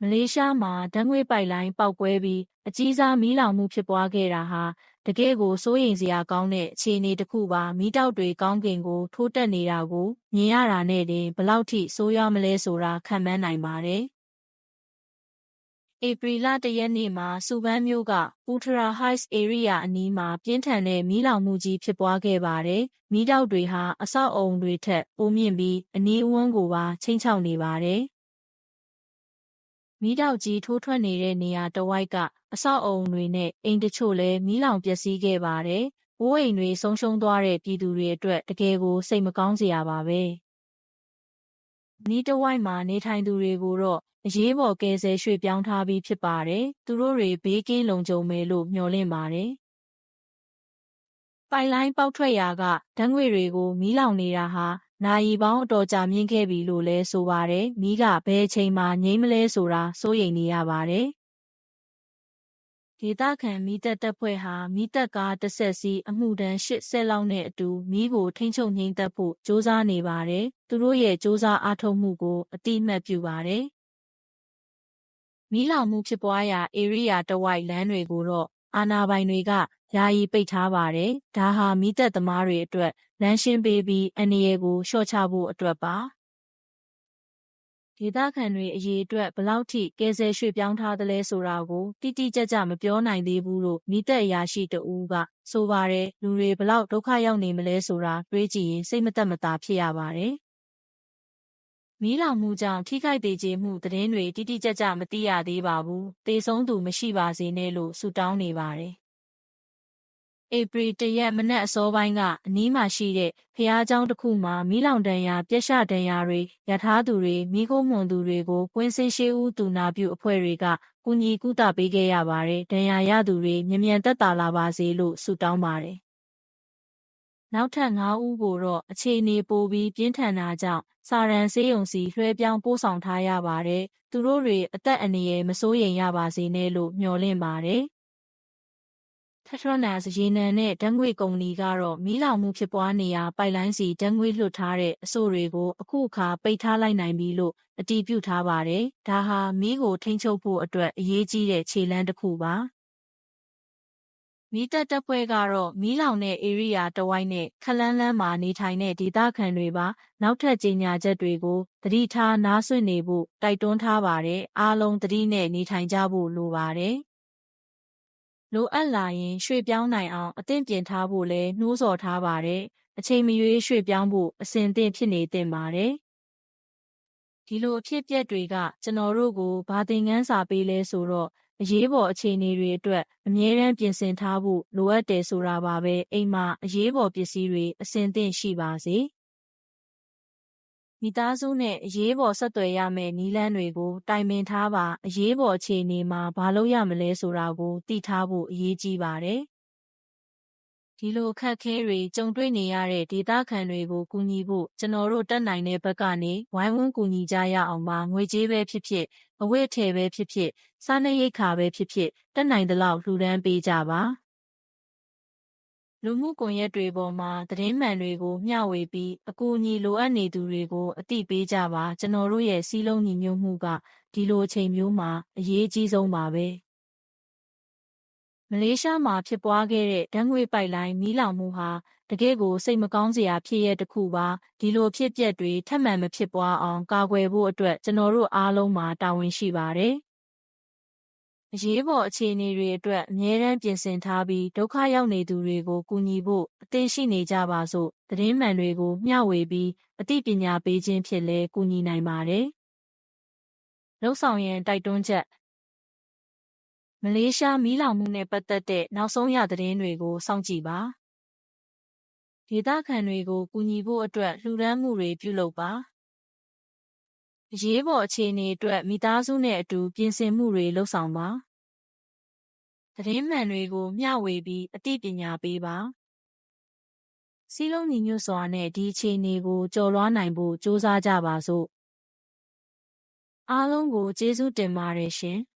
မလေးရှားမှာဓာတ်ငွေ့ပိုက်လိုင်းပေါက်ကွဲပြီးအကြီးစားမီးလောင်မှုဖြစ်ပွားခဲ့တာဟာတကယ့်ကိုစိုးရိမ်စရာကောင်းတဲ့အခြေအနေတစ်ခုပါမီးတောက်တွေကောင်းကင်ကိုထိုးတက်နေတာကိုမြင်ရတာနဲ့တင်ဘလောက်ထိဆိုးရွားမလဲဆိုတာခံမှန်းနိုင်ပါတယ်ဧပြီလတရက်နေ့မှာစူပန်းမြို့ကပူထရာ Heights Area အနီးမှာပြင်းထန်တဲ့မီးလောင်မှုကြီးဖြစ်ပွားခဲ့ပါတယ်။မီးတောက်တွေဟာအဆောက်အုံတွေထက်ပိုမြင့်ပြီးအနီးအဝန်းကိုပါချိန်ချောက်နေပါတယ်။ မီးတောက်ကြီးထိုးထွက်နေတဲ့နေရာတဝိုက်ကအဆောက်အုံတွေနဲ့အိမ်တချို့လည်းမီးလောင်ပျက်စီးခဲ့ပါတယ်။ဝိုးအိမ်တွေဆုံးရှုံးသွားတဲ့ပြည်သူတွေအတွက်တကယ်ကိုစိတ်မကောင်းစရာပါပဲ။နီးတဝိုက်မှာနေထိုင်သူတွေကိုတော့အရေးပေါ်ကယ်ဆယ်ရွှေ့ပြောင်းထားပြီးဖြစ်ပါတယ်။သူတို့တွေဘေးကင်းလုံခြုံမယ်လို့မျှော်လင့်ပါတယ်။ပိုက်လိုင်းပေါက်ထွက်ရာကဓာတ်ငွေတွေကိုမီးလောင်နေတာဟာ နိုင်ပေါင်းအတော်ကြာမြင့်ခဲ့ပြီလို့လဲဆိုပါတယ်။မိကဘယ်ချိန်မှာငိမ့်မလဲဆိုတာစိုးရိမ်နေရပါတယ်။ဒေသခံမိသက်တပ်ဖွဲ့ဟာမိသက်ကားတစ်ဆက်စီအမှုတန်း၈ဆက်လောက်နဲ့အတူမိကိုထိန်းချုပ်ငိမ့်သက်ဖို့စူးစမ်းနေပါတယ်။သူတို့ရဲ့စူးစမ်းအားထုတ်မှုကိုအတိအမှတ်ပြုပါတယ်။မိလောင်မှုဖြစ်ပွားရာ area တဝိုက်လမ်းတွေကိုတော့အာနာပိုင်တွေက ယာယီပိတ်ထားပါတယ်။ဒါဟာမီးသတ်သမားတွေအတွက်လမ်းရှင်းပေးပြီးအန္တရာယ်ကိုလျှော့ချဖို့အတွက်ပါ။ဒေသခံတွေအရေးအတွက်ဘလောက်ထိကယ်ဆယ်ရွှေ့ပြောင်းထားသလဲဆိုတာကိုတိတိကျကျမပြောနိုင်သေးဘူးလို့မီးသတ်အရာရှိတဦးကဆိုပါတယ်။လူတွေဘလောက်ဒုက္ခရောက်နေမလဲဆိုတာတွေးကြည့်ရင်စိတ်မသက်မသာဖြစ်ရပါတယ်။မီးလောင်မှုကြောင့်ထိခိုက်သေကျေမှုသတင်းတွေတိတိကျကျမသိရသေးပါဘူး။သေဆုံးသူမရှိပါစေနဲ့လို့ဆုတောင်းနေပါတယ်။ ဧပြီတရက်မနက်အစောပိုင်းကအနီးမှာရှိတဲ့ဖျားเจ้าတစ်ခုမှာမီးလောင်တန်ရာပြက်ရှတန်ရာတွေရထားသူတွေမိခိုးမွန်သူတွေကိုကွင်းစင်းရှိဦးသူနာပြုအဖွဲ့တွေကကူညီကုသပေးခဲ့ရပါတယ်။ဒဏ်ရာရသူတွေမြ мян သက်သာလာပါစေလို့ဆုတောင်းပါတယ်။နောက်ထပ်၅ဦးကိုတော့အခြေအနေပိုပြီးပြင်းထန်တာကြောင့်စာရန်ဆေးရုံစီလွှဲပြောင်းပို့ဆောင်ထားရပါတယ်။သူတို့တွေအသက်အန္တရာယ်မစိုးရိမ်ရပါစေနဲ့လို့မျှော်လင့်ပါတယ်။ ထထရနာရေနံနဲ့ဓာတ်ငွေ့ကုမ္ပဏီကတော့မီးလောင်မှုဖြစ်ပွားနေရာပိုက်လိုင်းစီဓာတ်ငွေ့လွှတ်ထားတဲ့အဆို့တွေကိုအခုအခါပိတ်ထားလိုက်နိုင်ပြီလို့အတည်ပြုထားပါတယ်။ဒါဟာမီးကိုထိန်းချုပ်ဖို့အတွက်အရေးကြီးတဲ့ခြေလှမ်းတစ်ခုပါ။မီးတပ်တပ်ဖွဲ့ကတော့မီးလောင်တဲ့ဧရိယာတဝိုက်နဲ့ခလန်းလန်းမှာနေထိုင်တဲ့ဒေသခံတွေပါနောက်ထပ်ကြေညာချက်တွေကိုသတိထားနားဆွင့်နေဖို့တိုက်တွန်းထားပါတယ်အားလုံးသတိနဲ့နေထိုင်ကြဖို့လိုပါတယ် လိုအပ်လာရင်ရွှေ့ပြောင်းနိုင်အောင်အသင့်ပြင်ထားဖို့လဲနှိုးဆော်ထားပါတယ်အချိန်မရွေးရွှေ့ပြောင်းဖို့အစဉ်သင့်ဖြစ်နေသင့်ပါတယ်ဒီလိုအဖြစ်အပျက်တွေကကျွန်တော်တို့ကိုဘာသင်ခန်းစာပေးလဲဆိုတော့အရေးပေါ်အခြေအနေတွေအတွက်အမြဲတမ်းပြင်ဆင်ထားဖို့လိုအပ်တယ်ဆိုတာပါပဲအိမ်မှာအရေးပေါ်ပစ္စည်းတွေအဆင်သင့်ရှိပါစေ မိသားစုနဲ့အရေးပေါ်ဆက်သွယ်ရမယ့်နည်းလမ်းတွေကိုတိုင်ပင်ထားပါအရေးပေါ်အခြေအနေမှာဘာလုပ်ရမလဲဆိုတာကိုသိထားဖို့အရေးကြီးပါတယ်ဒီလိုအခက်အခဲတွေကြုံတွေ့နေရတဲ့ဒေသခံတွေကိုကူညီဖို့ကျွန်တော်တို့တတ်နိုင်တဲ့ဘက်ကနေဝိုင်းဝန်းကူညီကြရအောင်ပါငွေကြေးပဲဖြစ်ဖြစ်အဝတ်အထည်ပဲဖြစ်ဖြစ်စားနပ်ရိက္ခာပဲဖြစ်ဖြစ်တတ်နိုင်သလောက်လှူဒန်းပေးကြပါ လူမှုကွန်ရက်တွေပေါ်မှာ သတင်းမှန်တွေကို မျှဝေပြီး အကူအညီလိုအပ်နေသူတွေကို အသိပေးကြပါ ကျွန်တော်တို့ရဲ့စီးလုံးညီညွတ်မှုက ဒီလိုအချိန်မျိုးမှာ အရေးကြီးဆုံးပါပဲ။မလေးရှားမှာ ဖြစ်ပွားခဲ့တဲ့ ဓာတ်ငွေ့ပိုက်လိုင်း မီးလောင်မှုဟာ တကယ့်ကို စိတ်မကောင်းစရာ ဖြစ်ရပ်တစ်ခုပါ ဒီလိုဖြစ်ပျက်တွေ ထပ်မံမဖြစ်ပွားအောင် ကာကွယ်ဖို့အတွက် ကျွန်တော်တို့အားလုံးမှာ တာဝန်ရှိပါတယ် အရေးပေါ်အခြေအနေတွေအတွက်အမြဲတမ်းပြင်ဆင်ထားပြီးဒုက္ခရောက်နေသူတွေကိုကူညီဖို့အသင့်ရှိနေကြပါစို့သတင်းမှန်တွေကိုမျှဝေပြီးအသိပညာပေးခြင်းဖြင့်လည်းကူညီနိုင်ပါတယ်။လုံဆောင်ရန်တိုက်တွန်းချက်မလေးရှားမီးလောင်မှုနဲ့ပတ်သက်တဲ့နောက်ဆုံးရသတင်းတွေကိုစောင့်ကြည့်ပါ။ဒေသခံတွေကိုကူညီဖို့အတွက်လှူဒန်းမှုတွေပြုလုပ်ပါ။ အရေးပေါ်အခြေအနေအတွက်မိသားစုနဲ့အတူပြင်ဆင်မှုတွေလုပ်ဆောင်ပါ။သတင်းမှန်တွေကိုမျှဝေပြီးအသိပညာပေးပါ။စီးလုံးညီညွတ်စွာနဲ့ဒီအခြေအနေကိုကျော်လွှားနိုင်ဖို့ကြိုးစားကြပါစို့။အားလုံးကိုကျေးဇူးတင်ပါတယ်ရှင်။